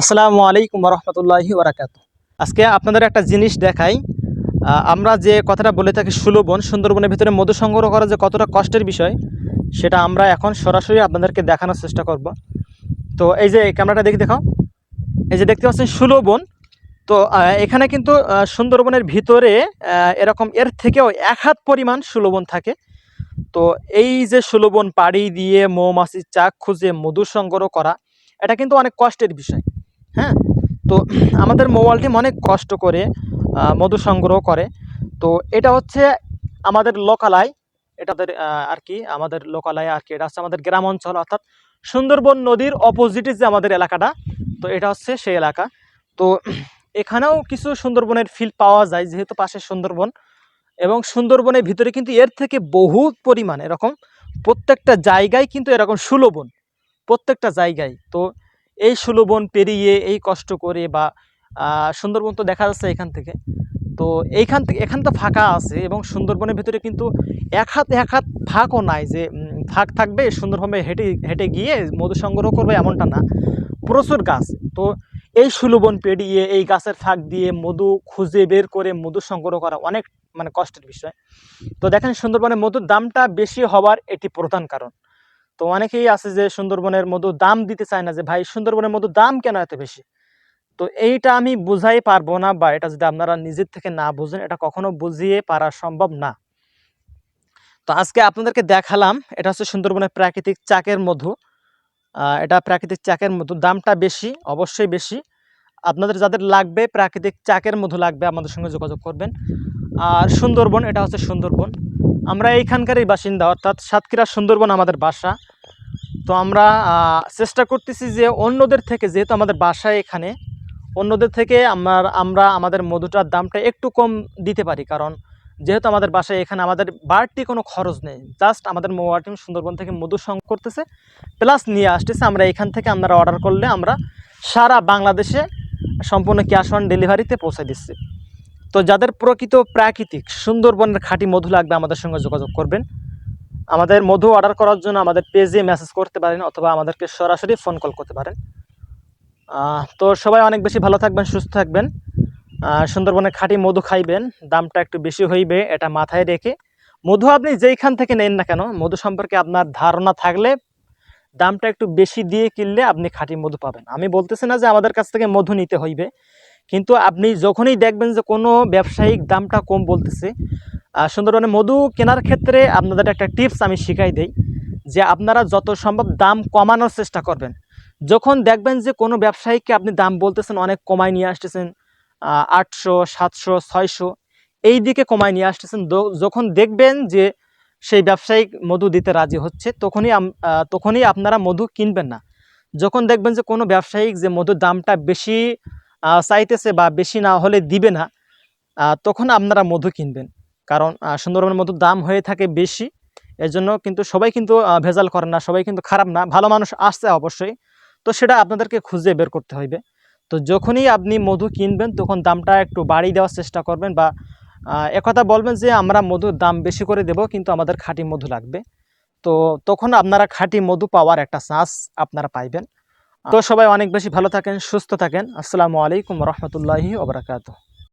আসসালামু আলাইকুম রহমতুল্লাহি ওরাকাত আজকে আপনাদের একটা জিনিস দেখাই। আমরা যে কথাটা বলে থাকি সুলভন সুন্দরবনের ভিতরে মধু সংগ্রহ করা যে কতটা কষ্টের বিষয়, সেটা আমরা এখন সরাসরি আপনাদেরকে দেখানোর চেষ্টা করব। তো এই যে ক্যামেরাটা দেখে দেখাও। এই যে দেখতে পাচ্ছেন সুলভন তো এখানে কিন্তু সুন্দরবনের ভিতরে এরকম এর থেকেও এক হাত পরিমাণ সুলভন থাকে। তো এই যে সুলভন পাড়ি দিয়ে মৌমাছির চাক খুঁজে মধু সংগ্রহ করা, এটা কিন্তু অনেক কষ্টের বিষয়। হ্যাঁ? তো আমাদের মোবাইল টিম অনেক কষ্ট করে মধু সংগ্রহ করে। তো এটা হচ্ছে আমাদের লোকালয় এটা আমাদের আহ, আর কি আমাদের লোকালয় আর কি এটা হচ্ছে আমাদের গ্রাম অঞ্চল অর্থাৎ সুন্দরবন নদীর অপোজিটে যে আমাদের এলাকাটা তো এটা হচ্ছে সেই এলাকা। তো এখানেও কিছু সুন্দরবনের ফিল পাওয়া যায় যেহেতু পাশে সুন্দরবন এবং সুন্দরবনের ভিতরে কিন্তু এর থেকে বহুত পরিমাণ এরকম প্রত্যেকটা জায়গায় কিন্তু এরকম সুলভন প্রত্যেকটা জায়গায়। তো এই সুলভন পেরিয়ে, এই কষ্ট করে বা সুন্দরবন তো দেখা যাচ্ছে এখান থেকে। তো এইখান থেকে, এখান তো ফাঁকা আছে এবং সুন্দরবনের ভিতরে কিন্তু এক হাত এক হাত ফাঁকও নাই যে ফাঁক থাকবে সুন্দরভাবে হেঁটে হেঁটে গিয়ে মধু সংগ্রহ করবে এমনটা না। প্রচুর গাছ। তো এই সুলভন পেরিয়ে, এই গাছের ফাঁক দিয়ে মধু খুঁজে বের করে মধু সংগ্রহ করা অনেক মানে কষ্টের বিষয়। তো দেখেন সুন্দরবনের মধুর দামটা বেশি হওয়ার এটি প্রধান কারণ। তো অনেকেই আছে যে সুন্দরবনের মধু দাম দিতে চায় না যে, ভাই, সুন্দরবনের মধু দাম কেন এত বেশি? তো এইটা আমি বুঝাই পারব না বা এটা যদি আপনারা নিজের থেকে না বুঝেন, এটা কখনো বুঝিয়ে পারা সম্ভব না। তো আজকে আপনাদেরকে দেখালাম, এটা হচ্ছে সুন্দরবনের প্রাকৃতিক চাকের মধু। এটা প্রাকৃতিক চাকের মধু, দামটা বেশি, অবশ্যই বেশি। আপনাদের যাদের লাগবে প্রাকৃতিক চাকের মধু লাগবে, আমাদের সঙ্গে যোগাযোগ করবেন। আর সুন্দরবন, এটা হচ্ছে সুন্দরবন। আমরা এইখানকারই বাসিন্দা, অর্থাৎ সাতক্ষীরা সুন্দরবন আমাদের বাসা। তো আমরা চেষ্টা করতেছি যে অন্যদের থেকে, যেহেতু আমাদের বাসা এখানে, অন্যদের থেকে আমার, আমরা আমাদের মধুটার দামটা একটু কম দিতে পারি। কারণ যেহেতু আমাদের বাসায় এখানে, আমাদের বাড়তি কোনো খরচ নেই। জাস্ট আমাদের মোবাইল টিম সুন্দরবন থেকে মধু সংগ্রহ করতেছে, প্লাস নিয়ে আসতেছে। আমরা এখান থেকে আপনারা অর্ডার করলে আমরা সারা বাংলাদেশে সম্পূর্ণ ক্যাশ অন ডেলিভারিতে পৌঁছে দিচ্ছি। তো যাদের প্রকৃত প্রাকৃতিক সুন্দরবনের খাঁটি মধু লাগবে আমাদের সঙ্গে যোগাযোগ করবেন। আমাদের মধু অর্ডার করার জন্য আমাদের পেজে মেসেজ করতে পারেন অথবা আমাদেরকে সরাসরি ফোন কল করতে পারেন। তো সবাই অনেক বেশি ভালো থাকবেন, সুস্থ থাকবেন। সুন্দরবনের খাঁটি মধু খাইবেন, দামটা একটু বেশি হইবে, এটা মাথায় রেখে। মধু আপনি যেইখান থেকে নেন না কেন, মধু সম্পর্কে আপনার ধারণা থাকলে দামটা একটু বেশি দিয়ে কিনলে আপনি খাঁটি মধু পাবেন। আমি বলতেছি না যে আমাদের কাছ থেকে মধু নিতে হইবে। কিন্তু আপনি যখনই দেখবেন যে কোনো ব্যবসায়িক দামটা কম বলতেছে সুন্দরবনে মধু কেনার ক্ষেত্রে আপনাদের একটা টিপস আমি শিখাই দেই, যে আপনারা যত সম্ভব দাম কমানোর চেষ্টা করবেন। যখন দেখবেন যে কোনো ব্যবসায়ীকে আপনি দাম বলতেছেন, অনেক কমায় নিয়ে আসতেছেন আটশো, সাতশো, ছয়শো, এই দিকে কমায় নিয়ে আসতেছেন যখন দেখবেন যে সেই ব্যবসায়িক মধু দিতে রাজি হচ্ছে, তখনই তখনই আপনারা মধু কিনবেন না। যখন দেখবেন যে কোনো ব্যবসায়িক যে মধুর দামটা বেশি চাইতেছে বা বেশি না হলে দিবে না তখন আপনারা মধু কিনবেন। কারণ সুন্দরবনের মধুর দাম হয়ে থাকে বেশি এর জন্য কিন্তু সবাই কিন্তু ভেজাল করে না, সবাই কিন্তু খারাপ না, ভালো মানুষ আসছে অবশ্যই। তো সেটা আপনাদেরকে খুঁজে বের করতে হইবে। তো যখনই আপনি মধু কিনবেন, তখন দামটা একটু বাড়িয়ে দেওয়ার চেষ্টা করবেন বা একথা বলবেন যে আমরা মধুর দাম বেশি করে দেব, কিন্তু আমাদের খাঁটি মধু লাগবে। তো তখন আপনারা খাঁটি মধু পাওয়ার একটা চান্স আপনারা পাইবেন। তো সবাই অনেক বেশি ভালো থাকেন সুস্থ থাকেন। আসসালামু আলাইকুম রহমতুল্লাহি ওবরাকাতু